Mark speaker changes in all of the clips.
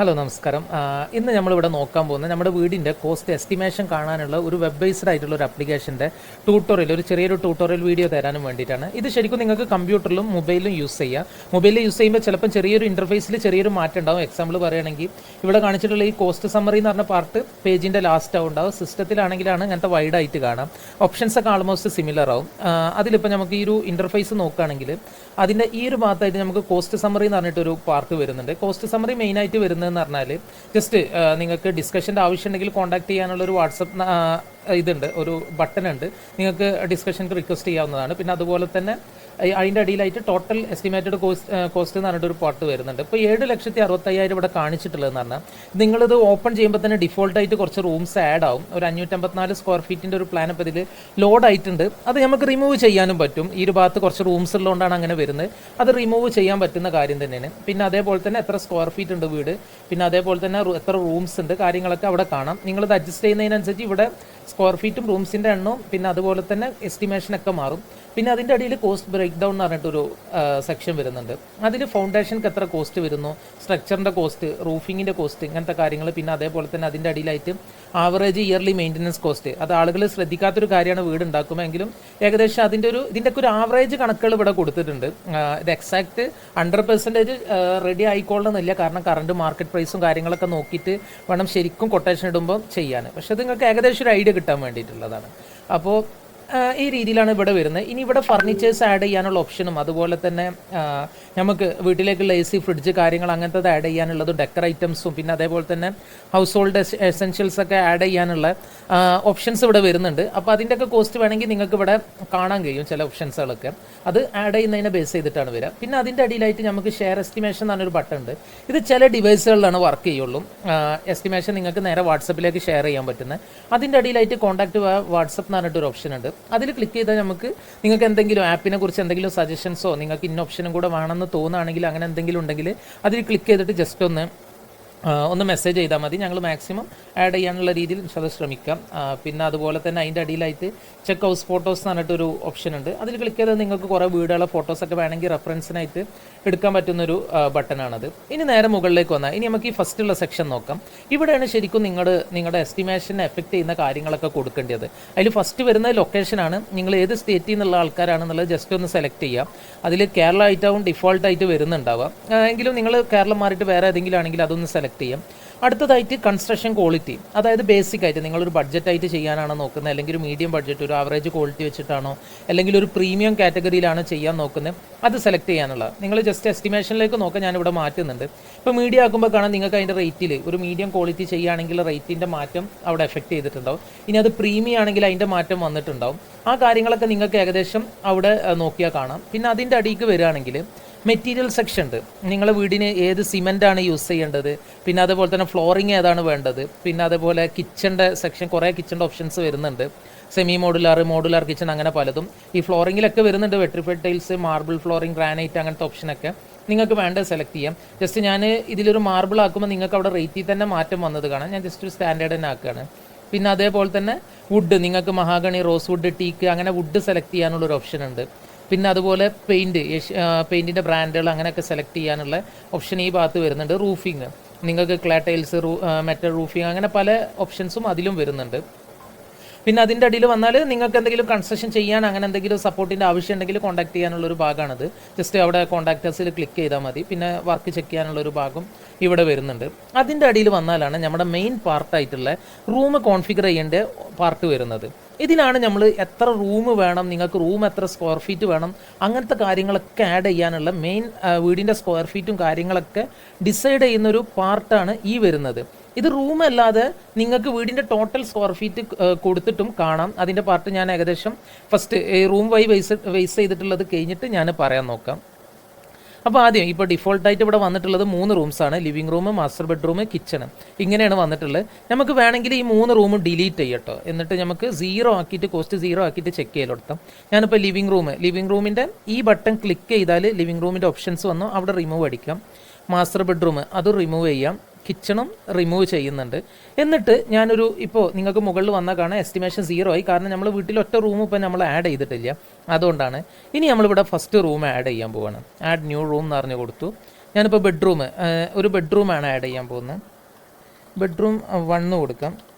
Speaker 1: Hello നമസ്കാരം. ഇന്ന് നമ്മളിവിടെ നോക്കാൻ പോകുന്നത് നമ്മുടെ വീടിന്റെ കോസ്റ്റ് എസ്റ്റിമേഷൻ കാണാനുള്ള ഒരു വെബ് ബേസ്ഡ് ആയിട്ടുള്ള ഒരു ആപ്ലിക്കേഷന്റെ ട്യൂട്ടോറിയൽ ഒരു ചെറിയൊരു ട്യൂട്ടോറിയൽ വീഡിയോ തരാനും വേണ്ടിയിട്ടാണ്. ഇത് ശരിക്കും നിങ്ങൾക്ക് കമ്പ്യൂട്ടറിലും മൊബൈലിലും യൂസ് ചെയ്യാം. മൊബൈലിൽ യൂസ് ചെയ്യുമ്പോൾ ചിലപ്പോൾ ചെറിയൊരു ഇന്റർഫേസിൽ ചെറിയൊരു മാറ്റം ഉണ്ടാവും. എക്സാമ്പിൾ പറയുകയാണെങ്കിൽ ഇവിടെ കാണിച്ചിട്ടുള്ള ഈ കോസ്റ്റ് സമ്മറി എന്ന് പറഞ്ഞ പാർട്ട് പേജിന്റെ ലാസ്റ്റ് ആവും ഉണ്ടാവും. സിസ്റ്റത്തിലാണെങ്കിലാണ് അങ്ങനത്തെ വൈഡ് ആയിട്ട് കാണാം. ഓപ്ഷൻസൊക്കെ ആൾമോസ്റ്റ് സിമിലർ ആവും. അതിലിപ്പോൾ നമുക്ക് ഈ ഒരു ഇന്റർഫേസ് നോക്കുകയാണെങ്കിൽ അതിന്റെ ഈ ഒരു ഭാഗത്തായിട്ട് നമുക്ക് കോസ്റ്റ് സമ്മറി എന്ന് പറഞ്ഞിട്ടൊരു പാർട്ട് വരുന്നുണ്ട്. കോസ്റ്റ് സമ്മറി മെയിൻ ആയിട്ട് വരുന്നതെന്ന് പറഞ്ഞാൽ ജസ്റ്റ് നിങ്ങൾക്ക് ഡിസ്കഷന്റെ ആവശ്യമുണ്ടെങ്കിൽ കോൺടാക്ട് ചെയ്യാനുള്ള ഒരു വാട്സപ്പ് ഇതുണ്ട് ഒരു ബട്ടൺ ഉണ്ട്. നിങ്ങൾക്ക് ഡിസ്കഷൻക്ക് റിക്വസ്റ്റ് ചെയ്യാവുന്നതാണ്. പിന്നെ അതുപോലെ തന്നെ അതിന്റെ അടിയിലായിട്ട് ടോട്ടൽ എസ്റ്റിമേറ്റഡ് കോസ്റ്റ് കോസ്റ്റ് എന്ന് പറഞ്ഞിട്ട് ഒരു പാർട്ട് വരുന്നുണ്ട്. ഇപ്പോൾ ഏഴ് ലക്ഷത്തി അറുപത്തയ്യായിരം ഇവിടെ കാണിച്ചിട്ടുള്ളതെന്ന് പറഞ്ഞാൽ നിങ്ങളിത് ഓപ്പൺ ചെയ്യുമ്പോൾ തന്നെ ഡിഫോൾട്ടായിട്ട് കുറച്ച് റൂംസ് ആഡ് ആവും. ഒരു അഞ്ഞൂറ്റമ്പത്തിനാല് സ്ക്വയർ ഫീറ്റിന്റെ ഒരു പ്ലാൻ അപ്പോൾ ഇതിൽ ലോഡ് ആയിട്ടുണ്ട്. അത് നമുക്ക് റിമൂവ് ചെയ്യാനും പറ്റും. ഈ ഒരു ഭാഗത്ത് കുറച്ച് റൂംസ് ഉള്ളതുകൊണ്ടാണ് അങ്ങനെ വരുന്നത്. അത് റിമൂവ് ചെയ്യാൻ പറ്റുന്ന കാര്യം തന്നെയാണ്. പിന്നെ അതേപോലെ തന്നെ എത്ര സ്ക്വയർ ഫീറ്റ് ഉണ്ട് വീട്? പിന്നെ അതേപോലെ തന്നെ എത്ര റൂംസ് ഉണ്ട്? കാര്യങ്ങളൊക്കെ അവിടെ കാണാം. നിങ്ങളിത് അഡ്ജസ്റ്റ് ചെയ്യുന്നതിനനുസരിച്ച് ഇവിടെ സ്ക്വയർ ഫീറ്റും റൂംസിന്റെ എണ്ണവും പിന്നെ അതുപോലെ തന്നെ എസ്റ്റിമേഷനൊക്കെ മാറും. പിന്നെ അതിന്റെ അടിയിൽ കോസ്റ്റ് ബ്രേക്ക് ഡൗൺ എന്ന് പറഞ്ഞിട്ടൊരു സെക്ഷൻ വരുന്നുണ്ട്. അതിൽ ഫൗണ്ടേഷൻക്ക് എത്ര കോസ്റ്റ് വരുന്നു സ്ട്രക്ചറിന്റെ കോസ്റ്റ് റൂഫിങ്ങിന്റെ കോസ്റ്റ് ഇങ്ങനത്തെ കാര്യങ്ങൾ പിന്നെ അതേപോലെ തന്നെ അതിന്റെ അടിയിലായിട്ട് ആവറേജ് ഇയർലി മെയിന്റനൻസ് കോസ്റ്റ് അത് ആളുകൾ ശ്രദ്ധിക്കാത്തൊരു കാര്യമാണ് വീട് ഉണ്ടാക്കുമെങ്കിലും ഏകദേശം അതിന്റെ ഒരു ഇതിന്റെയൊക്കെ ഒരു ആവറേജ് കണക്കുകൾ ഇവിടെ കൊടുത്തിട്ടുണ്ട്. ഇത് എക്സാക്ട് ഹൺഡ്രഡ് പെർസെന്റേജ് റെഡി ആയിക്കോളണമെന്നില്ല കാരണം കറണ്ട് മാർക്കറ്റ് പ്രൈസും കാര്യങ്ങളൊക്കെ നോക്കിയിട്ട് വേണം ശരിക്കും കൊട്ടേഷൻ ഇടുമ്പോൾ ചെയ്യാൻ. പക്ഷേ നിങ്ങൾക്ക് ഏകദേശം ഒരു ഐഡിയ കിട്ടാൻ വേണ്ടിയിട്ടുള്ളതാണ്. അപ്പോൾ ഈ രീതിയിലാണ് ഇവിടെ വരുന്നത്. ഇനി ഇവിടെ ഫർണിച്ചേഴ്സ് ആഡ് ചെയ്യാനുള്ള ഓപ്ഷനും അതുപോലെ തന്നെ നമുക്ക് വീട്ടിലേക്കുള്ള എ സി ഫ്രിഡ്ജ് കാര്യങ്ങൾ അങ്ങനത്തത് ആഡ് ചെയ്യാനുള്ളതും ഡെക്കർ ഐറ്റംസും പിന്നെ അതേപോലെ തന്നെ ഹൗസ് ഹോൾഡ് എസെൻഷ്യൽസ് ഒക്കെ ആഡ് ചെയ്യാനുള്ള ഓപ്ഷൻസ് ഇവിടെ വരുന്നുണ്ട്. അപ്പോൾ അതിന്റെയൊക്കെ കോസ്റ്റ് വേണമെങ്കിൽ നിങ്ങൾക്ക് ഇവിടെ കാണാൻ കഴിയും ചില ഓപ്ഷൻസുകളൊക്കെ അത് ആഡ് ചെയ്യുന്നതിനെ ബേസ് ചെയ്തിട്ടാണ് വരിക. പിന്നെ അതിന്റെ അടിയിലായിട്ട് നമുക്ക് ഷെയർ എസ്റ്റിമേഷൻ എന്ന് പറഞ്ഞൊരു ബട്ടൺ ഉണ്ട്. ഇത് ചില ഡിവൈസുകളിലാണ് വർക്ക് ചെയ്യുള്ളൂ. എസ്റ്റിമേഷൻ നിങ്ങൾക്ക് നേരെ വാട്സപ്പിലേക്ക് ഷെയർ ചെയ്യാൻ പറ്റുന്നത്. അതിന്റെ അടിയിലായിട്ട് കോൺടാക്ട് വാട്സപ്പ് എന്ന് പറഞ്ഞിട്ടൊരു ഓപ്ഷൻ ഉണ്ട്. അതിൽ ക്ലിക്ക് ചെയ്താൽ നമുക്ക് നിങ്ങൾക്ക് എന്തെങ്കിലും ആപ്പിനെ കുറിച്ച് എന്തെങ്കിലും സജഷൻസോ നിങ്ങൾക്ക് ഇന്ന ഓപ്ഷനും കൂടെ വേണമെന്ന് തോന്നുകയാണെങ്കിൽ അങ്ങനെ എന്തെങ്കിലും ഉണ്ടെങ്കിൽ അതിൽ ക്ലിക്ക് ചെയ്തിട്ട് ജസ്റ്റ് ഒന്ന് ഒന്ന് മെസ്സേജ് ചെയ്താൽ മതി. ഞങ്ങൾ മാക്സിമം ആഡ് ചെയ്യാനുള്ള രീതിയിൽ അത് ശ്രമിക്കാം. പിന്നെ അതുപോലെ തന്നെ അതിന്റെ അടിയിലായിട്ട് ചെക്ക് ഹൗസ് ഫോട്ടോസ് എന്ന് പറഞ്ഞിട്ടൊരു ഓപ്ഷൻ ഉണ്ട്. അതിൽ ക്ലിക്ക് ചെയ്താൽ നിങ്ങൾക്ക് കുറേ വീടുകളെ ഫോട്ടോസൊക്കെ വേണമെങ്കിൽ റെഫറൻസിനായിട്ട് എടുക്കാൻ പറ്റുന്നൊരു ബട്ടണാണത് ഇനി നേരെ മുകളിലേക്ക് വന്നാൽ ഇനി നമുക്ക് ഈ ഫസ്റ്റുള്ള സെക്ഷൻ നോക്കാം. ഇവിടെയാണ് ശരിക്കും നിങ്ങളുടെ നിങ്ങളുടെ എസ്റ്റിമേഷനെ എഫക്റ്റ് ചെയ്യുന്ന കാര്യങ്ങളൊക്കെ കൊടുക്കേണ്ടത്. അതിൽ ഫസ്റ്റ് വരുന്ന ലൊക്കേഷനാണ് നിങ്ങൾ ഏത് സ്റ്റേറ്റിൽ നിന്നുള്ള ആൾക്കാരാണെന്നുള്ളത് ജസ്റ്റ് ഒന്ന് സെലക്ട് ചെയ്യാം. അതിൽ കേരള ആയിട്ടാവും ഡിഫോൾട്ടായിട്ട് വരുന്നുണ്ടാവുക എങ്കിലും നിങ്ങൾ കേരളം മാറിയിട്ട് വേറെ ഏതെങ്കിലും ആണെങ്കിൽ അതൊന്ന് സെലക്ട് ചെയ്യാം. അടുത്തതായിട്ട് കൺസ്ട്രക്ഷൻ ക്വാളിറ്റി അതായത് ബേസിക് ആയിട്ട് നിങ്ങളൊരു ബഡ്ജറ്റായിട്ട് ചെയ്യാനാണ് നോക്കുന്നത്? അല്ലെങ്കിൽ ഒരു മീഡിയം ബഡ്ജറ്റ് ഒരു ആവറേജ് ക്വാളിറ്റി വെച്ചിട്ടാണോ? അല്ലെങ്കിൽ ഒരു പ്രീമിയം കാറ്റഗറിയിലാണ് ചെയ്യാൻ നോക്കുന്നത്? അത് സെലക്ട് ചെയ്യാനുള്ള നിങ്ങൾ ജസ്റ്റ് എസ്റ്റിമേഷനിലേക്ക് നോക്കാൻ ഞാനിവിടെ മാറ്റുന്നുണ്ട്. ഇപ്പോൾ മീഡിയം ആക്കുമ്പോൾ കാണാൻ നിങ്ങൾക്ക് അതിന്റെ റേറ്റിൽ ഒരു മീഡിയം ക്വാളിറ്റി ചെയ്യുകയാണെങ്കിൽ റേറ്റിന്റെ മാറ്റം അവിടെ എഫക്റ്റ് ചെയ്തിട്ടുണ്ടാവും. ഇനി അത് പ്രീമിയം ആണെങ്കിൽ അതിന്റെ മാറ്റം വന്നിട്ടുണ്ടാവും. ആ കാര്യങ്ങളൊക്കെ നിങ്ങൾക്ക് ഏകദേശം അവിടെ നോക്കിയാൽ കാണാം. പിന്നെ അതിന്റെ അടിയിലേക്ക് വരികയാണെങ്കിൽ മെറ്റീരിയൽ സെക്ഷൻ ഉണ്ട്. നിങ്ങളെ വീടിന് ഏത് സിമെന്റ് ആണ് യൂസ് ചെയ്യേണ്ടത്? പിന്നെ അതുപോലെ തന്നെ ഫ്ലോറിങ് ഏതാണ് വേണ്ടത്? പിന്നെ അതേപോലെ കിച്ചന്റെ സെക്ഷൻ കുറേ കിച്ചന്റെ ഓപ്ഷൻസ് വരുന്നുണ്ട്. സെമി മോഡുലാർ മോഡുലാർ കിച്ചൺ അങ്ങനെ പലതും. ഈ ഫ്ലോറിങ്ങിലൊക്കെ വരുന്നുണ്ട്. Vitrified tiles marble flooring granite അങ്ങനത്തെ ഓപ്ഷനൊക്കെ നിങ്ങൾക്ക് വേണ്ടത് സെലക്ട് ചെയ്യാം. ജസ്റ്റ് ഞാൻ ഇതിലൊരു മാർബിൾ ആക്കുമ്പോൾ നിങ്ങൾക്ക് അവിടെ റേറ്റിൽ തന്നെ മാറ്റം വന്നത് കാണാം. ഞാൻ ജസ്റ്റ് ഒരു സ്റ്റാൻഡേർഡ് തന്നെ ആക്കുകയാണ്. പിന്നെ അതേപോലെ തന്നെ വുഡ് നിങ്ങൾക്ക് മഹാഗണി റോസ് വുഡ് ടീക്ക് അങ്ങനെ വുഡ് സെലക്ട് ചെയ്യാനുള്ളൊരു ഓപ്ഷൻ ഉണ്ട്. പിന്നെ അതുപോലെ പെയിന്റ് പെയിന്റിന്റെ ബ്രാൻഡുകൾ അങ്ങനെയൊക്കെ സെലക്ട് ചെയ്യാനുള്ള ഓപ്ഷൻ ഈ ഭാഗത്ത് വരുന്നുണ്ട്. റൂഫിങ് നിങ്ങൾക്ക് ക്ലേ ടൈൽസ് റൂ മെറ്റൽ റൂഫിങ് അങ്ങനെ പല ഓപ്ഷൻസും അതിലും വരുന്നുണ്ട്. പിന്നെ അതിന്റെ അടിയിൽ വന്നാൽ നിങ്ങൾക്ക് എന്തെങ്കിലും കൺസ്ട്രക്ഷൻ ചെയ്യാൻ അങ്ങനെ എന്തെങ്കിലും സപ്പോർട്ടിന്റെ ആവശ്യം ഉണ്ടെങ്കിൽ കോൺടാക്ട് ചെയ്യാനുള്ളൊരു ഭാഗമാണത്. ജസ്റ്റ് അവിടെ കോൺടാക്ടേഴ്സിൽ ക്ലിക്ക് ചെയ്താൽ മതി. പിന്നെ വർക്ക് ചെക്ക് ചെയ്യാനുള്ളൊരു ഭാഗം ഇവിടെ വരുന്നുണ്ട്. അതിന്റെ അടിയിൽ വന്നാലാണ് നമ്മുടെ മെയിൻ പാർട്ടായിട്ടുള്ള റൂം കോൺഫിഗർ ചെയ്യേണ്ട പാർട്ട് വരുന്നത്. ഇതിലാണ് നമ്മൾ എത്ര റൂം വേണം നിങ്ങൾക്ക് റൂം എത്ര സ്ക്വയർ ഫീറ്റ് വേണം അങ്ങനത്തെ കാര്യങ്ങളൊക്കെ ആഡ് ചെയ്യാനുള്ള മെയിൻ വീടിന്റെ സ്ക്വയർ ഫീറ്റും കാര്യങ്ങളൊക്കെ ഡിസൈഡ് ചെയ്യുന്നൊരു പാർട്ടാണ് ഈ വരുന്നത്. ഇത് റൂം അല്ലാതെ നിങ്ങൾക്ക് വീടിന്റെ ടോട്ടൽ സ്ക്വയർ ഫീറ്റ് കൊടുത്തിട്ടും കാണാം. അതിന്റെ പാർട്ട് ഞാൻ ഏകദേശം ഫസ്റ്റ് റൂം വൈ വെയ്സ് വെയ്സ് ചെയ്തിട്ടുള്ളത് കഴിഞ്ഞിട്ട് ഞാൻ പറയാൻ നോക്കാം. അപ്പോൾ ആദ്യം ഇപ്പോൾ ഡിഫോൾട്ടായിട്ട് ഇവിടെ വന്നിട്ടുള്ളത് മൂന്ന് റൂംസാണ് living room master bedroom kitchen ഇങ്ങനെയാണ് വന്നിട്ടുള്ളത്. നമുക്ക് വേണമെങ്കിൽ ഈ മൂന്ന് റൂം ഡിലീറ്റ് ചെയ്യട്ടോ. എന്നിട്ട് നമുക്ക് സീറോ ആക്കിയിട്ട് കോസ്റ്റ് സീറോ ആക്കിയിട്ട് ചെക്ക് ചെയ്യലെടുത്താം ഞാനിപ്പോൾ ലിവിംഗ് റൂം ലിവിംഗ് റൂമിന്റെ ഈ ബട്ടൺ ക്ലിക്ക് ചെയ്താൽ ലിവിംഗ് റൂമിന്റെ ഓപ്ഷൻസ് വന്നു. അവിടെ റിമൂവ് അടിക്കാം. മാസ്റ്റർ ബെഡ്റൂം അത് റിമൂവ് ചെയ്യാം. കിച്ചണും റിമൂവ് ചെയ്യുന്നുണ്ട്. എന്നിട്ട് ഞാനൊരു ഇപ്പോൾ നിങ്ങൾക്ക് മുകളിൽ വന്നാൽ കാണാൻ എസ്റ്റിമേഷൻ സീറോ ആയി. കാരണം നമ്മൾ വീട്ടിൽ ഒറ്റ റൂം ഇപ്പം നമ്മൾ ആഡ് ചെയ്തിട്ടില്ല. അതുകൊണ്ടാണ്. ഇനി നമ്മളിവിടെ ഫസ്റ്റ് റൂം ആഡ് ചെയ്യാൻ പോവാണ്. ആഡ് ന്യൂ റൂം എന്ന് പറഞ്ഞു കൊടുത്തു. ഞാനിപ്പോൾ ബെഡ്റൂം ഒരു ബെഡ്റൂമാണ് ആഡ് ചെയ്യാൻ പോകുന്നത്. ബെഡ്റൂം വണ്ണ് കൊടുക്കാം.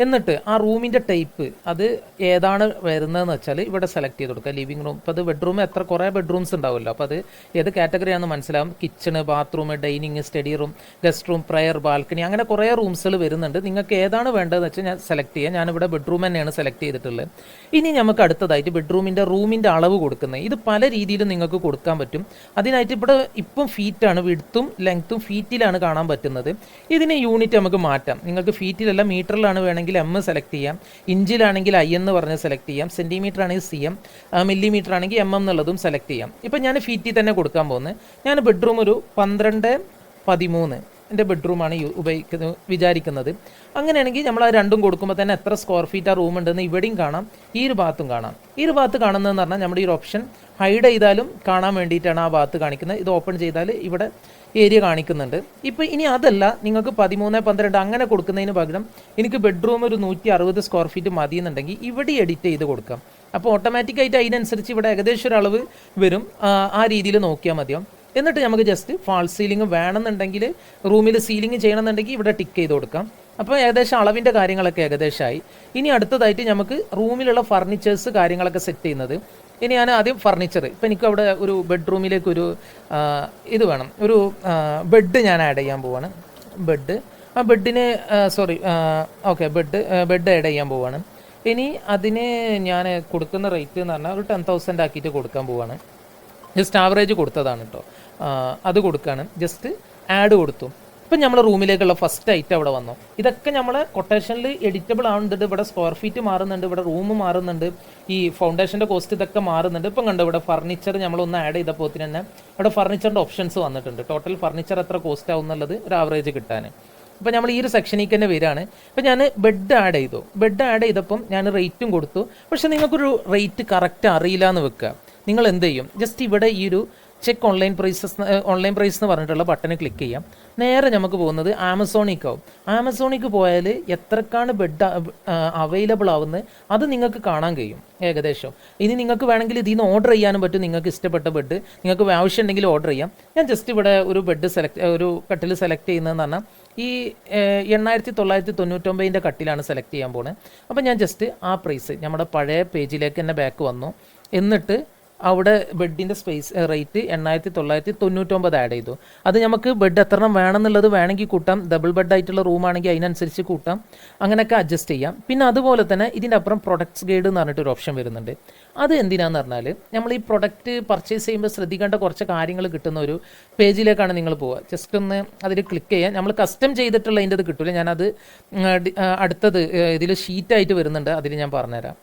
Speaker 1: എന്നിട്ട് ആ റൂമിന്റെ ടൈപ്പ് അത് ഏതാണ് വരുന്നതെന്ന് വെച്ചാൽ ഇവിടെ സെലക്ട് ചെയ്ത് കൊടുക്കുക. ലിവിങ് റൂം ഇപ്പോൾ അത് ബെഡ്റൂം എത്ര കുറേ ബെഡ്റൂംസ് ഉണ്ടാവുമല്ലോ. അപ്പോൾ അത് ഏത് കാറ്റഗറി ആണെന്ന് മനസ്സിലാവും. Kitchen bathroom dining study room guest room prayer balcony അങ്ങനെ കുറേ റൂംസുകൾ വരുന്നുണ്ട്. നിങ്ങൾക്ക് ഏതാണ് വേണ്ടതെന്ന് വെച്ചാൽ ഞാൻ സെലക്ട് ചെയ്യാം. ഞാനിവിടെ ബെഡ്റൂം തന്നെയാണ് സെലക്ട് ചെയ്തിട്ടുള്ളത്. ഇനി നമുക്ക് അടുത്തതായിട്ട് ബെഡ്റൂമിന്റെ റൂമിന്റെ അളവ് കൊടുക്കുന്നത്. ഇത് പല രീതിയിലും നിങ്ങൾക്ക് കൊടുക്കാൻ പറ്റും. അതിനായിട്ട് ഇവിടെ ഇപ്പം ഫീറ്റാണ് വിടുത്തും ലെങ്ത്തും ഫീറ്റിലാണ് കാണാൻ പറ്റുന്നത്. ഇതിന് യൂണിറ്റ് നമുക്ക് മാറ്റാം. നിങ്ങൾക്ക് ഫീറ്റിലല്ല മീറ്ററിലാണ് വേണമെങ്കിൽ എം സെലക്ട് ചെയ്യാം. ഇഞ്ചിലാണെങ്കിൽ ഐ എന്ന് പറഞ്ഞ് സെലക്ട് ചെയ്യാം. സെന്റിമീറ്റർ ആണെങ്കിൽ സി എം മില്ലിമീറ്റർ ആണെങ്കിൽ എം എം എന്നുള്ളതും സെലക്ട് ചെയ്യാം. ഇപ്പം ഞാൻ ഫീറ്റിൽ തന്നെ കൊടുക്കാൻ പോകുന്നത്. ഞാൻ ബെഡ്റൂം ഒരു പന്ത്രണ്ട് പതിമൂന്ന് എന്റെ ബെഡ്റൂമാണ് ഉപയോഗിക്കുന്നത് വിചാരിക്കുന്നത്. അങ്ങനെയാണെങ്കിൽ നമ്മൾ ആ രണ്ടും കൊടുക്കുമ്പോൾ തന്നെ എത്ര സ്ക്വയർ ഫീറ്റ് ആ റൂം ഉണ്ടെന്ന് ഇവിടെയും കാണാം ഈ ഒരു ഭാഗത്തും കാണാം. ഈ ഒരു ഭാഗത്ത് കാണുന്നതെന്ന് പറഞ്ഞാൽ നമ്മുടെ ഈ ഒരു ഓപ്ഷൻ ഹൈഡ് ചെയ്താലും കാണാൻ വേണ്ടിയിട്ടാണ് ആ ഭാഗത്ത് കാണിക്കുന്നത്. ഇത് ഓപ്പൺ ചെയ്താൽ ഇവിടെ ഏരിയ കാണിക്കുന്നുണ്ട്. ഇപ്പോൾ ഇനി അതല്ല നിങ്ങൾക്ക് പതിമൂന്ന് പന്ത്രണ്ട് അങ്ങനെ കൊടുക്കുന്നതിന് പകരം എനിക്ക് ബെഡ്റൂം ഒരു നൂറ്റി അറുപത് സ്ക്വയർ ഫീറ്റ് മതി എന്നുണ്ടെങ്കിൽ ഇവിടെ എഡിറ്റ് ചെയ്ത് കൊടുക്കാം. അപ്പോൾ ഓട്ടോമാറ്റിക്കായിട്ട് അതിനനുസരിച്ച് ഇവിടെ ഏകദേശം ഒരു അളവ് വരും. ആ, രീതിയിൽ നോക്കിയാൽ മതിയാവും എന്നിട്ട് നമുക്ക് ജസ്റ്റ് ഫാൾ സീലിംഗ് വേണമെന്നുണ്ടെങ്കിൽ റൂമിൽ സീലിംഗ് ചെയ്യണമെന്നുണ്ടെങ്കിൽ ഇവിടെ ടിക്ക് ചെയ്ത് കൊടുക്കാം. അപ്പോൾ ഏകദേശം അളവിന്റെ കാര്യങ്ങളൊക്കെ ഏകദേശമായി ഇനി അടുത്തതായിട്ട് നമുക്ക് റൂമിലുള്ള ഫർണിച്ചേഴ്സ് കാര്യങ്ങളൊക്കെ സെറ്റ് ചെയ്യുന്നത്. ഇനി ഞാൻ ആദ്യം ഫർണിച്ചർ ഇപ്പം എനിക്ക് അവിടെ ഒരു ബെഡ്റൂമിലേക്ക് ഒരു ഇത് വേണം. ഒരു ബെഡ് ഞാൻ ആഡ് ചെയ്യാൻ പോവാണ്. ബെഡ് ആ ബെഡിന് sorry okay bed bed add ചെയ്യാൻ പോവാണ്. ഇനി അതിന് ഞാൻ കൊടുക്കുന്ന റേറ്റ് എന്ന് പറഞ്ഞാൽ ഒരു ടെൻ തൗസൻഡ് ആക്കിയിട്ട് കൊടുക്കാൻ പോവാണ്. ജസ്റ്റ് ആവറേജ് കൊടുത്തതാണ് കേട്ടോ അത് കൊടുക്കുകയാണ് ജസ്റ്റ് ആഡ് കൊടുത്തു. ഇപ്പം നമ്മളെ റൂമിലേക്കുള്ള ഫസ്റ്റ് ഐറ്റം അവിടെ വന്നു. ഇതൊക്കെ നമ്മളെ കൊട്ടേഷനിൽ എഡിറ്റബിൾ ആവുന്നുണ്ട്. ഇവിടെ സ്ക്വയർ ഫീറ്റ് മാറുന്നുണ്ട്. ഇവിടെ റൂം മാറുന്നുണ്ട്. ഈ ഫൗണ്ടേഷന്റെ കോസ്റ്റ് ഇതൊക്കെ മാറുന്നുണ്ട്. ഇപ്പം കണ്ടു ഇവിടെ ഫർണിച്ചർ നമ്മളൊന്ന് ആഡ് ചെയ്തപ്പോൾ തന്നെ അവിടെ ഫർണിച്ചറിന്റെ ഓപ്ഷൻസ് വന്നിട്ടുണ്ട്. ടോട്ടൽ ഫർണിച്ചർ എത്ര കോസ്റ്റ് ആവും എന്നുള്ളത് ഒരു ആവറേജ് കിട്ടാൻ. അപ്പോൾ നമ്മൾ ഈ ഒരു സെക്ഷനിൽ തന്നെ വരികയാണ്. അപ്പോൾ ഞാൻ ബെഡ് ആഡ് ചെയ്തു. ബെഡ് ആഡ് ചെയ്തപ്പം ഞാൻ റേറ്റും കൊടുത്തു. പക്ഷേ നിങ്ങൾക്കൊരു റേറ്റ് കറക്റ്റ് അറിയില്ല എന്ന് വെക്കുക. നിങ്ങൾ എന്ത് ചെയ്യും? ജസ്റ്റ് ഇവിടെ ഈ ഒരു check online prices online price എന്ന് പറഞ്ഞിട്ടുള്ള ബട്ടൺ ക്ലിക്ക് ചെയ്യാം. നേരെ നമുക്ക് പോകുന്നത് ആമസോണിക്ക് ആവും. ആമസോണിക്ക് പോയാൽ എത്രക്കാണ് ബെഡ് അവൈലബിൾ ആവുന്നത് അത് നിങ്ങൾക്ക് കാണാൻ കഴിയും ഏകദേശം. ഇനി നിങ്ങൾക്ക് വേണമെങ്കിൽ ഇതിൽ നിന്ന് ഓർഡർ ചെയ്യാനും പറ്റും നിങ്ങൾക്ക് ഇഷ്ടപ്പെട്ട ബെഡ് നിങ്ങൾക്ക് ആവശ്യം ഉണ്ടെങ്കിൽ ഓർഡർ ചെയ്യാം. ഞാൻ ജസ്റ്റ് ഇവിടെ ഒരു ബെഡ് സെലക്ട് ഒരു കട്ടിൽ സെലക്ട് ചെയ്യുന്നതെന്ന് പറഞ്ഞാൽ ഈ എണ്ണായിരത്തി തൊള്ളായിരത്തി തൊണ്ണൂറ്റൊമ്പതിന്റെ കട്ടിലാണ് സെലക്ട് ചെയ്യാൻ പോകുന്നത് അപ്പോൾ ഞാൻ ജസ്റ്റ് ആ പ്രൈസ് നമ്മുടെ പഴയ പേജിലേക്ക് തന്നെ ബാക്ക് വന്നു. എന്നിട്ട് അവിടെ ബെഡിന്റെ സ്പേസ് റേറ്റ് എണ്ണായിരത്തി തൊള്ളായിരത്തി തൊണ്ണൂറ്റൊമ്പത് ആഡ് ചെയ്തു. അത് നമുക്ക് ബെഡ് എത്രണ്ണം വേണമെന്നുള്ളത് വേണമെങ്കിൽ കൂട്ടാം. ഡബിൾ ബെഡ് ആയിട്ടുള്ള റൂമാണെങ്കിൽ അതിനനുസരിച്ച് കൂട്ടാം. അങ്ങനെയൊക്കെ അഡ്ജസ്റ്റ് ചെയ്യാം. പിന്നെ അതുപോലെ തന്നെ ഇതിന്റെ അപ്പുറം പ്രൊഡക്ട്സ് ഗൈഡ് എന്ന് പറഞ്ഞിട്ടൊരു ഓപ്ഷൻ വരുന്നുണ്ട്. അത് എന്തിനാന്ന് പറഞ്ഞാൽ നമ്മൾ ഈ പ്രൊഡക്റ്റ് പർച്ചേസ് ചെയ്യുമ്പോൾ ശ്രദ്ധിക്കേണ്ട കുറച്ച് കാര്യങ്ങൾ കിട്ടുന്ന ഒരു പേജിലേക്കാണ് നിങ്ങൾ പോവുക. ജസ്റ്റ് ഒന്ന് അതിൽ ക്ലിക്ക് ചെയ്യുക നമ്മൾ കസ്റ്റം ചെയ്തിട്ടുള്ള അതിന്റെ അത് കിട്ടില്ല ഞാനത് അടുത്തത് ഇതിൽ ഷീറ്റായിട്ട് വരുന്നുണ്ട്. അതിൽ ഞാൻ പറഞ്ഞുതരാം.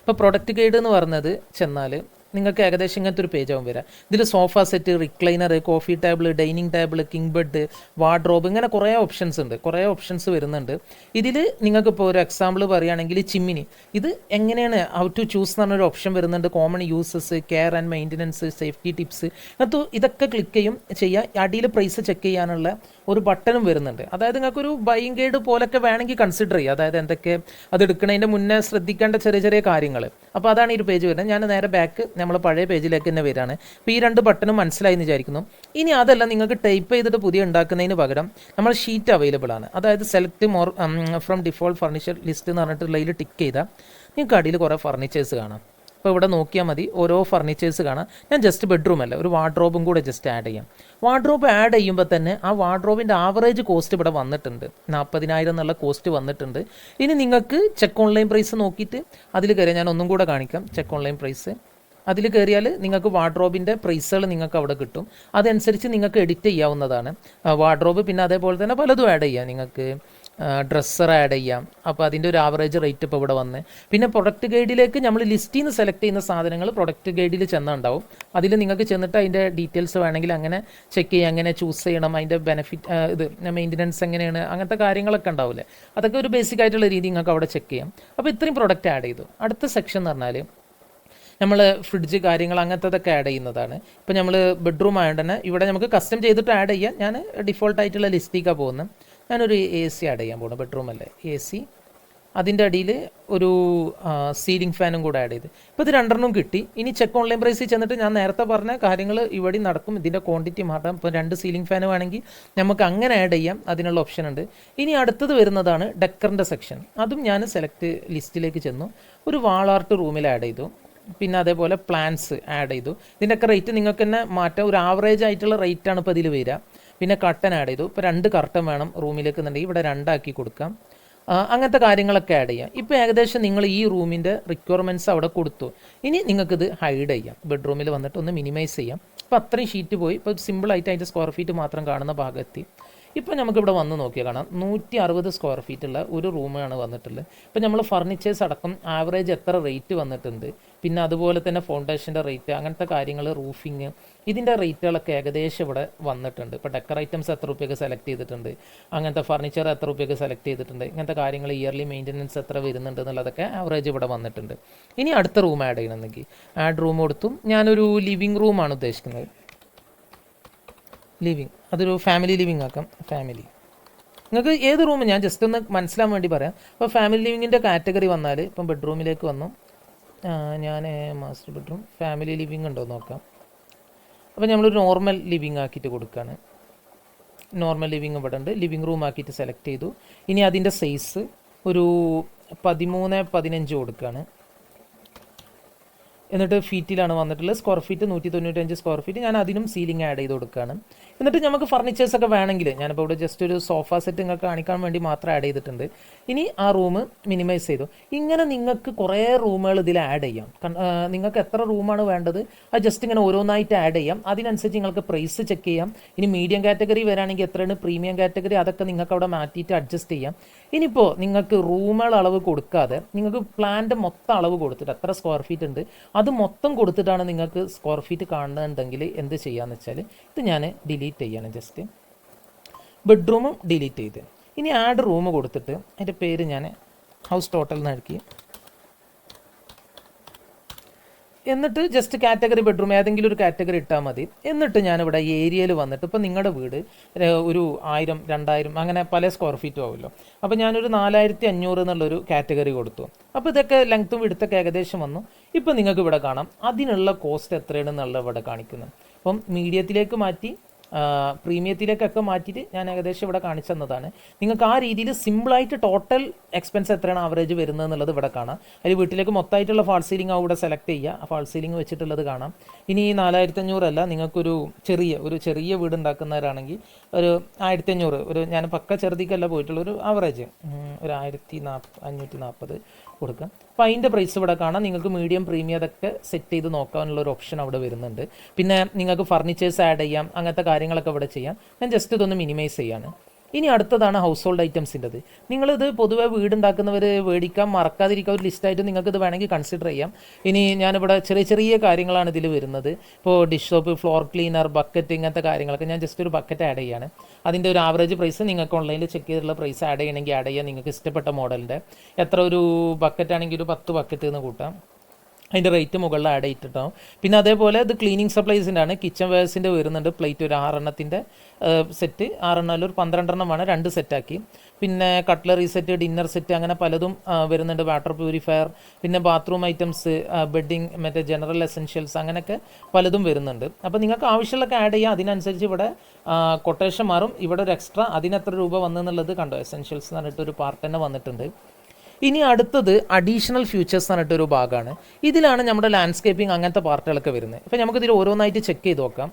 Speaker 1: ഇപ്പോൾ പ്രൊഡക്റ്റ് ഗൈഡ് എന്ന് പറഞ്ഞത് ചെന്നാൽ നിങ്ങൾക്ക് ഏകദേശം ഇങ്ങനത്തെ ഒരു പേജ് ആവും വരാം. ഇതിൽ sofa set recliner coffee table dining table king bed wardrobe ഇങ്ങനെ കുറേ ഓപ്ഷൻസ് ഉണ്ട്. കുറേ ഓപ്ഷൻസ് വരുന്നുണ്ട്. ഇതിൽ നിങ്ങൾക്ക് ഇപ്പോൾ ഒരു എക്സാമ്പിൾ പറയുകയാണെങ്കിൽ ചിമ്മിനി ഇത് എങ്ങനെയാണ് ഹൗ ടു ചൂസ് എന്ന് പറഞ്ഞൊരു ഓപ്ഷൻ വരുന്നുണ്ട്. Common uses care and maintenance safety tips അത് ഇതൊക്കെ ക്ലിക്ക് ചെയ്യും ചെയ്യുക അടിയിൽ പ്രൈസ് ചെക്ക് ചെയ്യാനുള്ള ഒരു ബട്ടണും വരുന്നുണ്ട്. അതായത് നിങ്ങൾക്ക് ഒരു ബൈങ് ഗൈഡ് പോലൊക്കെ വേണമെങ്കിൽ കൺസിഡർ ചെയ്യുക അതായത് എന്തൊക്കെ അത് എടുക്കുന്നതിന്റെ മുന്നേ ശ്രദ്ധിക്കേണ്ട ചെറിയ ചെറിയ കാര്യങ്ങൾ അപ്പോൾ അതാണ് ഈ ഒരു പേജ് വരുന്നത്. ഞാൻ നേരെ ബാക്ക് നമ്മൾ പഴയ പേജിലേക്ക് തന്നെ വരികയാണ്. അപ്പോൾ ഈ രണ്ട് ബട്ടണും മനസ്സിലായി എന്ന് വിചാരിക്കുന്നു. ഇനി അതല്ല നിങ്ങൾക്ക് ടൈപ്പ് ചെയ്തിട്ട് പുതിയ ഉണ്ടാക്കുന്നതിന് പകരം നമ്മൾ ഷീറ്റ് അവൈലബിൾ ആണ്. അതായത് select more from default furniture list എന്ന് പറഞ്ഞിട്ടുള്ളതിൽ ടിക്ക് ചെയ്താൽ നിങ്ങൾക്ക് അടിയിൽ കുറേ ഫർണിച്ചേഴ്സ് കാണാം. അപ്പോൾ ഇവിടെ നോക്കിയാൽ മതി ഓരോ ഫർണിച്ചേഴ്സ് കാണാം. ഞാൻ ജസ്റ്റ് ബെഡ്റൂം അല്ല ഒരു വാർഡ്രോബും കൂടെ ജസ്റ്റ് ആഡ് ചെയ്യാം. വാർഡ്രോബ് ആഡ് ചെയ്യുമ്പോൾ തന്നെ ആ വാർഡ്രോബിന്റെ ആവറേജ് കോസ്റ്റ് ഇവിടെ വന്നിട്ടുണ്ട്. നാൽപ്പതിനായിരം എന്നുള്ള കോസ്റ്റ് വന്നിട്ടുണ്ട്. ഇനി നിങ്ങൾക്ക് ചെക്ക് ഓൺലൈൻ പ്രൈസ് നോക്കിയിട്ട് അതിൽ കയറി ഞാൻ ഒന്നും കൂടെ കാണിക്കാം. ചെക്ക് ഓൺലൈൻ പ്രൈസ് അതിൽ കയറിയാൽ നിങ്ങൾക്ക് വാർഡ്രോബിന്റെ പ്രൈസുകൾ നിങ്ങൾക്ക് അവിടെ കിട്ടും. അതനുസരിച്ച് നിങ്ങൾക്ക് എഡിറ്റ് ചെയ്യാവുന്നതാണ്. വാർഡ്രോബ് പിന്നെ അതേപോലെ തന്നെ പലതും ആഡ് ചെയ്യാം. നിങ്ങൾക്ക് ഡ്രസ്സർ ആഡ് ചെയ്യാം. അപ്പോൾ അതിന്റെ ഒരു ആവറേജ് റേറ്റ് ഇപ്പോൾ ഇവിടെ വന്ന്. പിന്നെ പ്രൊഡക്റ്റ് ഗൈഡിലേക്ക് നമ്മൾ ലിസ്റ്റിൽ നിന്ന് സെലക്ട് ചെയ്യുന്ന സാധനങ്ങൾ പ്രൊഡക്റ്റ് ഗൈഡിൽ ചെന്നുണ്ടാവും. അതിൽ നിങ്ങൾക്ക് ചെന്നിട്ട് അതിന്റെ ഡീറ്റെയിൽസ് വേണമെങ്കിൽ അങ്ങനെ ചെക്ക് ചെയ്യാം അങ്ങനെ ചൂസ് ചെയ്യണം. അതിന്റെ ബെനിഫിറ്റ് ഇത് മെയിന്റനൻസ് എങ്ങനെയാണ് അങ്ങനത്തെ കാര്യങ്ങളൊക്കെ ഉണ്ടാവില്ലേ? അതൊക്കെ ഒരു ബേസിക് ആയിട്ടുള്ള രീതി നിങ്ങൾക്ക് അവിടെ ചെക്ക് ചെയ്യാം. അപ്പോൾ ഇത്രയും പ്രൊഡക്റ്റ് ആഡ് ചെയ്തു. അടുത്ത സെക്ഷൻ എന്ന് പറഞ്ഞാൽ നമ്മൾ ഫ്രിഡ്ജ് കാര്യങ്ങൾ അങ്ങനത്തതൊക്കെ ആഡ് ചെയ്യുന്നതാണ്. ഇപ്പോൾ നമ്മൾ ബെഡ്റൂം ആയതുകൊണ്ട് തന്നെ ഇവിടെ നമുക്ക് കസ്റ്റം ചെയ്തിട്ട് ആഡ് ചെയ്യാം. ഞാൻ ഡിഫോൾട്ട് ആയിട്ടുള്ള ലിസ്റ്റിലേക്കാണ് പോകുന്നത് ഞാനൊരു എ സി ആഡ് ചെയ്യാൻ പോകുന്നു ബെഡ്റൂം അല്ലേ? എ സി അതിന്റെ അടിയിൽ ഒരു സീലിംഗ് ഫാനും കൂടെ ആഡ് ചെയ്ത്. ഇപ്പോൾ ഇത് രണ്ടെണ്ണം കിട്ടി. ഇനി ചെക്ക് ഓൺലൈൻ പ്രൈസിൽ ചെന്നിട്ട് ഞാൻ നേരത്തെ പറഞ്ഞ കാര്യങ്ങൾ ഇവിടെ നടക്കും. ഇതിന്റെ ക്വാണ്ടിറ്റി മാറ്റാം ഇപ്പോൾ രണ്ട് സീലിംഗ് ഫാൻ വേണമെങ്കിൽ നമുക്ക് അങ്ങനെ ആഡ് ചെയ്യാം. അതിനുള്ള ഓപ്ഷൻ ഉണ്ട്. ഇനി അടുത്തത് വരുന്നതാണ് ഡെക്കറിന്റെ സെക്ഷൻ അതും ഞാൻ സെലക്ട് ലിസ്റ്റിലേക്ക് ചെന്നു. ഒരു വാൾ ആർട്ട് റൂമിൽ ആഡ് ചെയ്തു. പിന്നെ അതേപോലെ പ്ലാൻസ് ആഡ് ചെയ്തു. ഇതിന്റെയൊക്കെ റേറ്റ് നിങ്ങൾക്ക് തന്നെ മാറ്റാം. ഒരു ആവറേജ് ആയിട്ടുള്ള റേറ്റ് ആണ് ഇപ്പോൾ ഇതിൽ വരിക. പിന്നെ കർട്ടൻ ആഡ് ചെയ്തു. ഇപ്പോൾ രണ്ട് കർട്ടൻ വേണം റൂമിലേക്ക് എന്നുണ്ടെങ്കിൽ ഇവിടെ രണ്ടാക്കി കൊടുക്കാം. അങ്ങനത്തെ കാര്യങ്ങളൊക്കെ ആഡ് ചെയ്യാം. ഇപ്പോൾ ഏകദേശം നിങ്ങൾ ഈ റൂമിന്റെ റിക്വയർമെന്റ്സ് അവിടെ കൊടുത്തു. ഇനി നിങ്ങൾക്കിത് ഹൈഡ് ചെയ്യാം. ബെഡ്റൂമിൽ വന്നിട്ട് ഒന്ന് മിനിമൈസ് ചെയ്യാം. ഇപ്പോൾ അത്രയും ഷീറ്റ് പോയി. ഇപ്പോൾ സിമ്പിളായിട്ട് അതിന്റെ സ്ക്വയർ ഫീറ്റ് മാത്രം കാണുന്ന ഭാഗത്തി. ഇപ്പോൾ നമുക്കിവിടെ വന്ന് നോക്കിയാൽ കാണാം. നൂറ്റി അറുപത് സ്ക്വയർ ഫീറ്റുള്ള ഒരു റൂമാണ് വന്നിട്ടുള്ളത്. ഇപ്പോൾ നമ്മൾ ഫർണിച്ചേഴ്സ് അടക്കം ആവറേജ് എത്ര റേറ്റ് വന്നിട്ടുണ്ട്? പിന്നെ അതുപോലെ തന്നെ ഫൗണ്ടേഷന്റെ റേറ്റ് അങ്ങനത്തെ കാര്യങ്ങൾ റൂഫിങ് ഇതിന്റെ റേറ്റുകളൊക്കെ ഏകദേശം ഇവിടെ വന്നിട്ടുണ്ട്. ഇപ്പോൾ ഡെക്കർ ഐറ്റംസ് എത്ര റുപ്യക്ക് സെലക്ട് ചെയ്തിട്ടുണ്ട് അങ്ങനത്തെ ഫർണിച്ചർ എത്ര റുപ്യക്ക് സെലക്ട് ചെയ്തിട്ടുണ്ട് ഇങ്ങനത്തെ കാര്യങ്ങൾ ഇയർലി മെയിന്റനൻസ് എത്ര വരുന്നുണ്ട് എന്നുള്ളതൊക്കെ ആവറേജ് ഇവിടെ വന്നിട്ടുണ്ട്. ഇനി അടുത്ത റൂം ആഡ് ചെയ്യണമെങ്കിൽ ആഡ് റൂം കൊടുത്തും ഞാനൊരു ലിവിങ് റൂമാണ് ഉദ്ദേശിക്കുന്നത്. ലിവിങ് അതൊരു ഫാമിലി ലിവിങ് ആക്കാം ഫാമിലി നിങ്ങൾക്ക് ഏത് റൂം ഞാൻ ജസ്റ്റ് ഒന്ന് മനസ്സിലാൻ വേണ്ടി പറയാം. അപ്പോൾ ഫാമിലി ലിവിങ്ങിന്റെ കാറ്റഗറി വന്നാൽ ഇപ്പം ബെഡ്റൂമിലേക്ക് വന്നു ഞാൻ മാസ്റ്റർ ബെഡ്റൂം ഫാമിലി ലിവിങ് ഉണ്ടോ നോക്കാം. അപ്പോൾ നമ്മളൊരു നോർമൽ ലിവിങ് ആക്കിയിട്ട് കൊടുക്കുകയാണ് നോർമൽ ലിവിങ് ഇവിടെ ഉണ്ട്. ലിവിങ് റൂം ആക്കിയിട്ട് സെലക്ട് ചെയ്തു. ഇനി അതിന്റെ സൈസ് ഒരു പതിമൂന്ന് പതിനഞ്ച് കൊടുക്കുകയാണ് എന്നിട്ട് ഫീറ്റിലാണ് വന്നിട്ടുള്ളത്. സ്ക്വയർ ഫീറ്റ് നൂറ്റി തൊണ്ണൂറ്റഞ്ച് സ്ക്വയർ ഫീറ്റ് ഞാൻ അതിനും സീലിംഗ് ആഡ് ചെയ്ത് കൊടുക്കുകയാണ് എന്നിട്ട് നമുക്ക് ഫർണിച്ചേഴ്സൊക്കെ വേണമെങ്കിൽ ഞാനിപ്പോൾ ഇവിടെ ജസ്റ്റ് ഒരു സോഫ സെറ്റ് നിങ്ങൾക്ക് കാണിക്കാൻ വേണ്ടി മാത്രം ആഡ് ചെയ്തിട്ടുണ്ട്. ഇനി ആ റൂം മിനിമൈസ് ചെയ്തു. ഇങ്ങനെ നിങ്ങൾക്ക് കുറേ റൂമുകൾ ഇതിൽ ആഡ് ചെയ്യാം. നിങ്ങൾക്ക് എത്ര റൂമാണ് വേണ്ടത് അത് ജസ്റ്റ് ഇങ്ങനെ ഓരോന്നായിട്ട് ആഡ് ചെയ്യാം. അതിനനുസരിച്ച് നിങ്ങൾക്ക് പ്രൈസ് ചെക്ക് ചെയ്യാം. ഇനി മീഡിയം കാറ്റഗറി വരാണെങ്കിൽ എത്രയാണ് പ്രീമിയം കാറ്റഗറി അതൊക്കെ നിങ്ങൾക്ക് അവിടെ മാറ്റിയിട്ട് അഡ്ജസ്റ്റ് ചെയ്യാം. ഇനിയിപ്പോൾ നിങ്ങൾക്ക് റൂമുകൾ അളവ് കൊടുക്കാതെ നിങ്ങൾക്ക് പ്ലാന്റെ മൊത്തം അളവ് കൊടുത്തിട്ട് എത്ര സ്ക്വയർ ഫീറ്റ് ഉണ്ട് അത് മൊത്തം കൊടുത്തിട്ടാണ് നിങ്ങൾക്ക് സ്ക്വയർ ഫീറ്റ് കാണുന്നുണ്ടെങ്കിൽ എന്ത് ചെയ്യാന്ന് വെച്ചാൽ ഇത് ഞാൻ ഡിലീറ്റ് ചെയ്യാണ് ജസ്റ്റ് ബെഡ്റൂമും ഡിലീറ്റ് ചെയ്ത്. ഇനി ആഡ് റൂം കൊടുത്തിട്ട് അതിന്റെ പേര് ഞാൻ ഹൗസ് ടോട്ടൽ നൽകി എന്നിട്ട് ജസ്റ്റ് കാറ്റഗറി ബെഡ്റൂം ഏതെങ്കിലും ഒരു കാറ്റഗറി ഇട്ടാൽ മതി. എന്നിട്ട് ഞാനിവിടെ ഏരിയയിൽ വന്നിട്ട് ഇപ്പോൾ നിങ്ങളുടെ വീട് ഒരു ആയിരം രണ്ടായിരം അങ്ങനെ പല സ്ക്വയർ ഫീറ്റും ആവുമല്ലോ. അപ്പോൾ ഞാനൊരു നാലായിരത്തി അഞ്ഞൂറ് എന്നുള്ളൊരു കാറ്റഗറി കൊടുത്തു. അപ്പോൾ ഇതൊക്കെ ലെങ്ത്തും വിടുത്തൊക്കെ ഏകദേശം വന്നു. ഇപ്പോൾ നിങ്ങൾക്ക് ഇവിടെ കാണാം അതിനുള്ള കോസ്റ്റ് എത്രയാണെന്നുള്ള ഇവിടെ കാണിക്കുന്നത് അപ്പം മീഡിയത്തിലേക്ക് മാറ്റി പ്രീമിയത്തിലേക്കൊക്കെ മാറ്റിയിട്ട് ഞാൻ ഏകദേശം ഇവിടെ കാണിച്ചു തന്നതാണ്. നിങ്ങൾക്ക് ആ രീതിയിൽ സിമ്പിളായിട്ട് ടോട്ടൽ എക്സ്പെൻസ് എത്രയാണ് ആവറേജ് വരുന്നത് എന്നുള്ളത് ഇവിടെ കാണാം. അതിൽ വീട്ടിലേക്ക് മൊത്തമായിട്ടുള്ള ഫാൾ സീലിംഗ് ആ ഇവിടെ സെലക്ട് ചെയ്യുക. ആ ഫാൾ സീലിംഗ് വെച്ചിട്ടുള്ളത് കാണാം. ഇനി ഈ നാലായിരത്തി അഞ്ഞൂറല്ല നിങ്ങൾക്കൊരു ചെറിയ ഒരു ചെറിയ വീട് ഉണ്ടാക്കുന്നവരാണെങ്കിൽ ഒരു ആയിരത്തി അഞ്ഞൂറ് ഒരു ഞാൻ പക്ക ചെറുതിക്കല്ല പോയിട്ടുള്ള ഒരു ആവറേജ് ഒരു ആയിരത്തി നാപ്പ് അഞ്ഞൂറ്റി നാൽപ്പത് കൊടുക്കാം. അപ്പോൾ അതിന്റെ പ്രൈസ് ഇവിടെ കാണാം. നിങ്ങൾക്ക് മീഡിയം പ്രീമിയം അതൊക്കെ സെറ്റ് ചെയ്ത് നോക്കാനുള്ള ഒരു ഓപ്ഷൻ അവിടെ വരുന്നുണ്ട്. പിന്നെ നിങ്ങൾക്ക് ഫർണിച്ചേഴ്സ് ആഡ് ചെയ്യാം. അങ്ങനത്തെ കാര്യങ്ങളൊക്കെ ഇവിടെ ചെയ്യാം. ഞാൻ ജസ്റ്റ് ഇതൊന്ന് മിനിമൈസ് ചെയ്യാണ്. ഇനി അടുത്തതാണ് ഹൗസ് ഹോൾഡ് ഐറ്റംസിന്റെത് നിങ്ങളിത് പൊതുവെ വീടുണ്ടാക്കുന്നവർ മേടിക്കാൻ മറക്കാതിരിക്കുക ഒരു ലിസ്റ്റായിട്ട് നിങ്ങൾക്ക് ഇത് വേണമെങ്കിൽ കൺസിഡർ ചെയ്യാം. ഇനി ഞാനിവിടെ ചെറിയ ചെറിയ കാര്യങ്ങളാണ് ഇതിൽ വരുന്നത്. ഇപ്പോൾ dish soap floor cleaner bucket ഇങ്ങനത്തെ കാര്യങ്ങളൊക്കെ ഞാൻ ജസ്റ്റ് ഒരു ബക്കറ്റ് ആഡ് ചെയ്യാണ്. അതിന്റെ ഒരു ആവറേജ് പ്രൈസ് നിങ്ങൾക്ക് ഓൺലൈനിൽ ചെക്ക് ചെയ്തിട്ടുള്ള പ്രൈസ് ആഡ് ചെയ്യണമെങ്കിൽ ആഡ് ചെയ്യാം നിങ്ങൾക്ക് ഇഷ്ടപ്പെട്ട മോഡലിന്റെ എത്ര ഒരു ബക്കറ്റ് ആണെങ്കിൽ ഒരു പത്ത് ബക്കറ്റ് എന്ന് കൂട്ടാം. അതിന്റെ റേറ്റ് മുകളിൽ ആഡ് ചെയ്തിട്ടുണ്ടാവും പിന്നെ അതേപോലെ ഇത് ക്ലീനിങ് സപ്ലൈസിന്റെ ആണ് കിച്ചൺ വെയർസിന്റെ വരുന്നുണ്ട്. പ്ലേറ്റ് ഒരു ആറെണ്ണത്തിന്റെ സെറ്റ് ആറെണ്ണം ഒരു പന്ത്രണ്ടെണ്ണം വേണം രണ്ട് സെറ്റാക്കി പിന്നെ കട്ട്ലറി സെറ്റ് ഡിന്നർ സെറ്റ് അങ്ങനെ പലതും വരുന്നുണ്ട്. വാട്ടർ പ്യൂരിഫയർ പിന്നെ ബാത്റൂം ഐറ്റംസ് ബെഡിങ് മറ്റേ ജനറൽ എസെൻഷ്യൽസ് അങ്ങനെയൊക്കെ പലതും വരുന്നുണ്ട്. അപ്പോൾ നിങ്ങൾക്ക് ആവശ്യമുള്ളതൊക്കെ ആഡ് ചെയ്യാം അതിനനുസരിച്ച് ഇവിടെ കൊട്ടേഷൻ മാറും. ഇവിടെ ഒരു എക്സ്ട്രാ അതിനെത്ര രൂപ വന്നു എന്നുള്ളത് കണ്ടോ? എസെൻഷ്യൽസ് എന്ന് പറഞ്ഞിട്ട് ഒരു പാർട്ട് തന്നെ വന്നിട്ടുണ്ട്. ഇനി അടുത്തത് അഡീഷണൽ ഫ്യൂച്ചേഴ്സ് എന്ന് പറഞ്ഞിട്ടൊരു ഭാഗമാണ് ഇതിലാണ് നമ്മുടെ ലാൻഡ്സ്കേപ്പിംഗ് അങ്ങനത്തെ പാർട്ടുകളൊക്കെ വരുന്നത്. ഇപ്പോൾ നമുക്കിതിൽ ഓരോന്നായിട്ട് ചെക്ക് ചെയ്ത് നോക്കാം.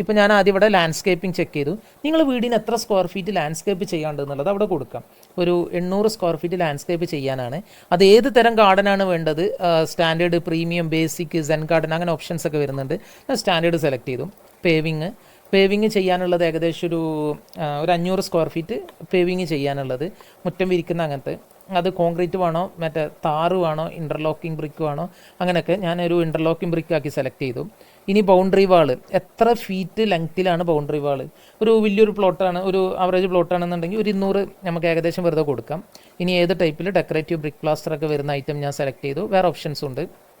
Speaker 1: ഇപ്പോൾ ഞാൻ ആദ്യം ഇവിടെ ലാൻഡ്സ്കേപ്പിംഗ് ചെക്ക് ചെയ്തു. നിങ്ങൾ വീടിന് എത്ര സ്ക്വയർ ഫീറ്റ് ലാൻഡ്സ്കേപ്പ് ചെയ്യാണ്ടെന്നുള്ളത് അവിടെ കൊടുക്കാം. ഒരു എണ്ണൂറ് സ്ക്വയർ ഫീറ്റ് ലാൻഡ്സ്കേപ്പ് ചെയ്യാനാണ്. അത് ഏത് തരം ഗാർഡനാണ് വേണ്ടത്? Standard premium basic zen garden അങ്ങനെ ഓപ്ഷൻസ് ഒക്കെ വരുന്നുണ്ട്. ഞാൻ സ്റ്റാൻഡേർഡ് സെലക്ട് ചെയ്തു. പേവിങ് പേവിങ് ചെയ്യാനുള്ളത് ഏകദേശം ഒരു ഒരു അഞ്ഞൂറ് സ്ക്വയർ ഫീറ്റ് പേവിങ് ചെയ്യാനുള്ളത്. മുറ്റം വിരിക്കുന്ന അങ്ങനത്തെ. അത് കോൺക്രീറ്റ് വേണോ? മറ്റേ താറ് വേണോ? ഇന്റർലോക്കിംഗ് ബ്രിക്ക് വേണോ? അങ്ങനെയൊക്കെ ഞാനൊരു ഇന്റർലോക്കിംഗ് ബ്രിക്ക് ആക്കി സെലക്ട് ചെയ്തു. ഇനി ബൗണ്ടറി വാൾ എത്ര ഫീറ്റ് ലെങ്ത്തിലാണ് ബൗണ്ടറി വാൾ ഒരു വലിയൊരു പ്ലോട്ടാണ് ഒരു ആവറേജ് പ്ലോട്ടാണെന്നുണ്ടെങ്കിൽ ഒരു ഇരുന്നൂറ് നമുക്ക് ഏകദേശം വെറുതെ കൊടുക്കാം. ഇനി ഏത് ടൈപ്പിൽ ഡെക്കറേറ്റീവ് ബ്രിക്ക് പ്ലാസ്റ്റർ ഒക്കെ വരുന്ന ഐറ്റം ഞാൻ സെലക്ട് ചെയ്തു. വേറെ ഓപ്ഷൻസ് ഉണ്ട്.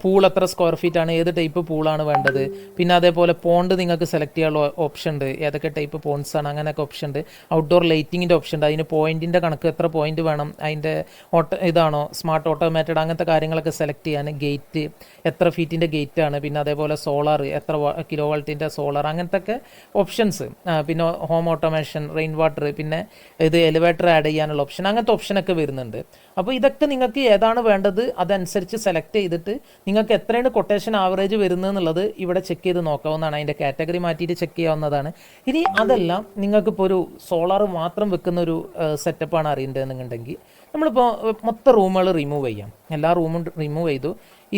Speaker 1: പൂൾ എത്ര സ്ക്വയർ ഫീറ്റ് ആണ് ഏത് ടൈപ്പ് പൂളാണ് വേണ്ടത്? പിന്നെ അതേപോലെ പോണ്ട് നിങ്ങൾക്ക് സെലക്ട് ചെയ്യാനുള്ള ഓപ്ഷൻ ഉണ്ട്. ഏതൊക്കെ ടൈപ്പ് പോണ്ട്സ് ആണ് അങ്ങനെയൊക്കെ ഓപ്ഷൻ ഉണ്ട്. ഔട്ട്ഡോർ ലൈറ്റിങ്ങിന്റെ ഓപ്ഷൻ ഉണ്ട്. അതിന് പോയിന്റിന്റെ കണക്ക് എത്ര പോയിന്റ് വേണം അതിന്റെ ഓട്ടോ ഇതാണോ? സ്മാർട്ട് ഓട്ടോമാറ്റഡ് അങ്ങനത്തെ കാര്യങ്ങളൊക്കെ സെലക്ട് ചെയ്യാൻ ഗേറ്റ് എത്ര ഫീറ്റിന്റെ ഗേറ്റ് ആണ് പിന്നെ അതേപോലെ സോളാർ എത്ര കിലോ വാൾട്ടിന്റെ സോളാർ അങ്ങനത്തെ ഓപ്ഷൻസ് പിന്നെ ഹോം ഓട്ടോമേഷൻ റെയിൻ വാട്ടർ പിന്നെ ഇത് എലിവേറ്റർ ആഡ് ചെയ്യാനുള്ള ഓപ്ഷൻ അങ്ങനത്തെ ഓപ്ഷനൊക്കെ വരുന്നുണ്ട്. അപ്പോൾ ഇതൊക്കെ നിങ്ങൾക്ക് ഏതാണ് വേണ്ടത് അതനുസരിച്ച് സെലക്ട് ചെയ്തിട്ട് നിങ്ങൾക്ക് എത്രയാണ് കൊട്ടേഷൻ ആവറേജ് വരുന്നത് എന്നുള്ളത് ഇവിടെ ചെക്ക് ചെയ്ത് നോക്കാവുന്നതാണ്. അതിന്റെ കാറ്റഗറി മാറ്റിയിട്ട് ചെക്ക് ചെയ്യാവുന്നതാണ്. ഇനി അതെല്ലാം നിങ്ങൾക്കിപ്പോൾ ഒരു സോളാർ മാത്രം വെക്കുന്ന ഒരു സെറ്റപ്പാണ് അറിയേണ്ടതെന്നുണ്ടെങ്കിൽ നമ്മളിപ്പോൾ മൊത്തം റൂമുകൾ റിമൂവ് ചെയ്യാം. എല്ലാ റൂമും റിമൂവ് ചെയ്തു.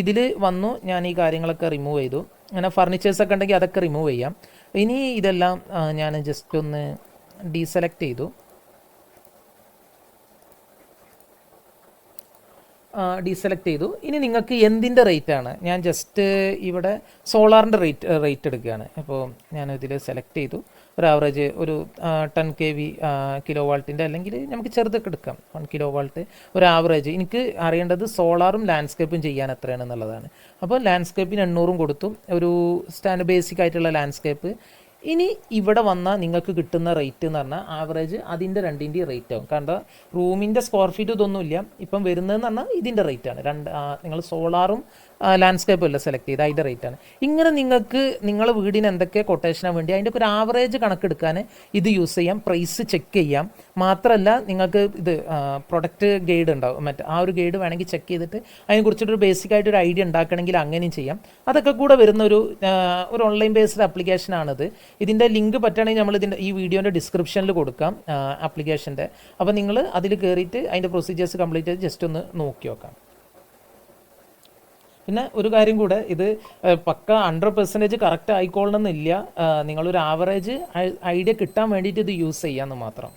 Speaker 1: ഇതിൽ വന്നു ഞാൻ ഈ കാര്യങ്ങളൊക്കെ റിമൂവ് ചെയ്തു. അങ്ങനെ ഫർണിച്ചേഴ്സൊക്കെ ഉണ്ടെങ്കിൽ അതൊക്കെ റിമൂവ് ചെയ്യാം. ഇനി ഇതെല്ലാം ഞാൻ ജസ്റ്റ് ഒന്ന് ഡീസെലക്ട് ചെയ്തു. ഡീസെലക്ട് ചെയ്തു. ഇനി നിങ്ങൾക്ക് എന്തിന്റെ റേറ്റ് ആണ്? ഞാൻ ജസ്റ്റ് ഇവിടെ സോളാറിന്റെ റേറ്റ് റേറ്റ് എടുക്കുകയാണ്. അപ്പോൾ ഞാൻ സെലക്ട് ചെയ്തു. ഒരു ആവറേജ് ഒരു ടെൻ കെ വി കിലോ വാൾട്ടിന്റെ അല്ലെങ്കിൽ നമുക്ക് ചെറുതൊക്കെ എടുക്കാം. വൺ കിലോ വാൾട്ട് ഒരു ആവറേജ് എനിക്ക് അറിയേണ്ടത് സോളാറും ലാൻഡ്സ്കേപ്പും ചെയ്യാൻ എത്രയാണെന്നുള്ളതാണ് അപ്പോൾ ലാൻഡ്സ്കേപ്പിന് എണ്ണൂറും കൊടുത്തു. ഒരു സ്റ്റാൻഡ് ബേസിക് ആയിട്ടുള്ള ലാൻഡ്സ്കേപ്പ് ഇനി ഇവിടെ വന്നാൽ നിങ്ങൾക്ക് കിട്ടുന്ന റേറ്റ് എന്ന് പറഞ്ഞാൽ ആവറേജ് അതിന്റെ രണ്ടിന്റെ റേറ്റ് ആവും. കാരണം റൂമിന്റെ സ്ക്വയർ ഫീറ്റ് ഇതൊന്നുമില്ല. ഇപ്പം വരുന്നതെന്ന് പറഞ്ഞാൽ ഇതിന്റെ റേറ്റ് ആണ്. രണ്ട് നിങ്ങൾ സോളാറും ലാൻഡ്സ്കേപ്പും അല്ല സെലക്ട് ചെയ്ത് അതിന്റെ റേറ്റ് ആണ്. ഇങ്ങനെ നിങ്ങൾക്ക് നിങ്ങളെ വീടിന് എന്തൊക്കെ കൊട്ടേഷനാണ് വേണ്ടി അതിന്റെ ഒരു ആവറേജ് കണക്കെടുക്കാൻ ഇത് യൂസ് ചെയ്യാം പ്രൈസ് ചെക്ക് ചെയ്യാം. മാത്രമല്ല നിങ്ങൾക്ക് ഇത് പ്രൊഡക്റ്റ് ഗൈഡ് ഉണ്ടാവും. മറ്റേ ആ ഒരു ഗൈഡ് വേണമെങ്കിൽ ചെക്ക് ചെയ്തിട്ട് അതിനെക്കുറിച്ചിട്ടൊരു ബേസിക് ആയിട്ട് ഒരു ഐഡിയ ഉണ്ടാക്കണമെങ്കിൽ അങ്ങനെയും ചെയ്യാം. അതൊക്കെ കൂടെ വരുന്ന ഒരു ഒരു ഓൺലൈൻ ബേസ്ഡ് ആപ്ലിക്കേഷനാണിത് ഇതിന്റെ ലിങ്ക് പറ്റുകയാണെങ്കിൽ നമ്മൾ ഇതിന്റെ ഈ വീഡിയോന്റെ ഡിസ്ക്രിപ്ഷനിൽ കൊടുക്കാം ആപ്ലിക്കേഷന്റെ അപ്പോൾ നിങ്ങൾ അതിൽ കയറിയിട്ട് അതിന്റെ പ്രൊസീജിയേഴ്സ് കംപ്ലീറ്റ് ചെയ്ത് ജസ്റ്റ് ഒന്ന് നോക്കി നോക്കാം. പിന്നെ ഒരു കാര്യം കൂടെ ഇത് പക്ക ഹൺഡ്രഡ് പെർസെന്റേജ് കറക്റ്റ് ആയിക്കോളണം എന്നില്ല നിങ്ങളൊരു ആവറേജ് ഐഡിയ കിട്ടാൻ വേണ്ടിയിട്ട് ഇത് യൂസ് ചെയ്യാമെന്ന് മാത്രം.